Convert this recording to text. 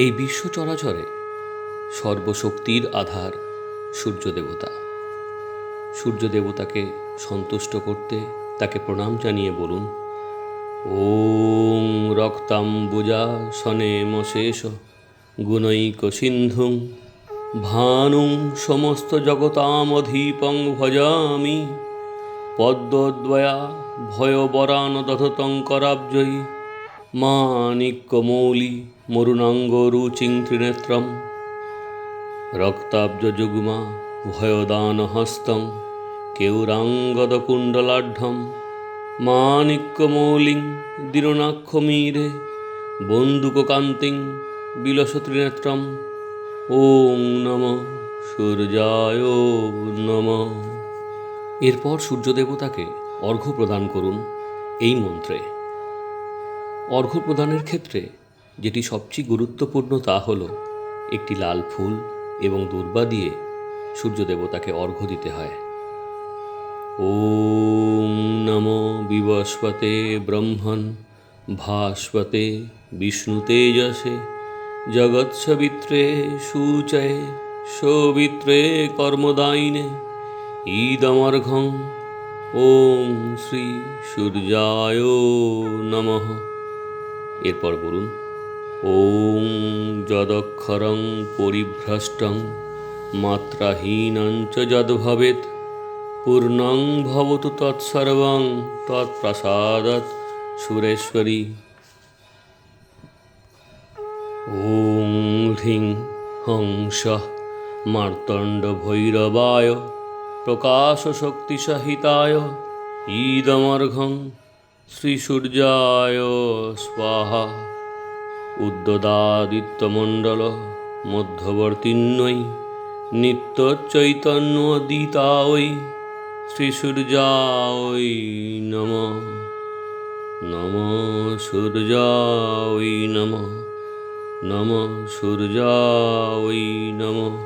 এই বিশ্ব চরাচরে সর্বশক্তির আধার সূর্য দেবতা সূর্য দেবতাকে সন্তুষ্ট করতে তাকে প্রণাম জানিয়ে বলুন, ওং রক্তাম্বুজা সনেমশেষ গুণৈক সিন্ধুং, ভানুং সমস্ত জগতামধীপং ভজামি, পদ্মদ্বয়া ভয়বরান দধতং মানিক্যমৌলি মরুণাঙ্গ রুচিং ত্রিনেত্রম। রক্তাব্জযুগ্মা ভয়দানহস্तं কেউরাঙ্গদকুণ্ডলাঢ্যম। মানিক্যমৌলিং দীর্ণাক্ষমীরে বন্দুককান্তিং বিলসত্রিনেত্রম। ওং নম সূর্যায় নম। এরপর সূর্যদেবতাকে অর্ঘ্য প্রদান করুন এই মন্ত্রে। অর্ঘ্য প্রদানের ক্ষেত্রে যেটি সবচেয়ে গুরুত্বপূর্ণ তা হল একটি লাল ফুল এবং দুর্বা দিয়ে সূর্য দেবতাকে অর্ঘ্য দিতে হয়। ওম নম বিবস্পতে ব্রহ্মণ, ভাস্বতে বিষ্ণু তেজসে জগৎসবিত্রে সূচয়ে, সবিত্রে কর্মদায়িনে ঈদমর্ঘং ওম শ্রী সূর্যায় নমঃ। এরপর বলুন, ওং যদক্ষরং পরিভ্রষ্টং মাত্রাহীনং চ যদ্ভবেৎ, পূর্ণং ভবতু তৎসর্বং তৎপ্রসাদৎ সুরেশ্বরী। ওং হ্রিং হংস মার্তণ্ডভৈরবায়, প্রকাশশক্তিসহিতায় ঈদমর্ঘং শ্রীসূর্যায় স্বাহা। উদ্যদাদিত্যমণ্ডল মধ্যবর্তীন্নৈ নিত্যচৈতন্যদিতাঐ শ্রীসূর্যায় নম। নম সূর্যায় নম। নম সূর্যায় নম।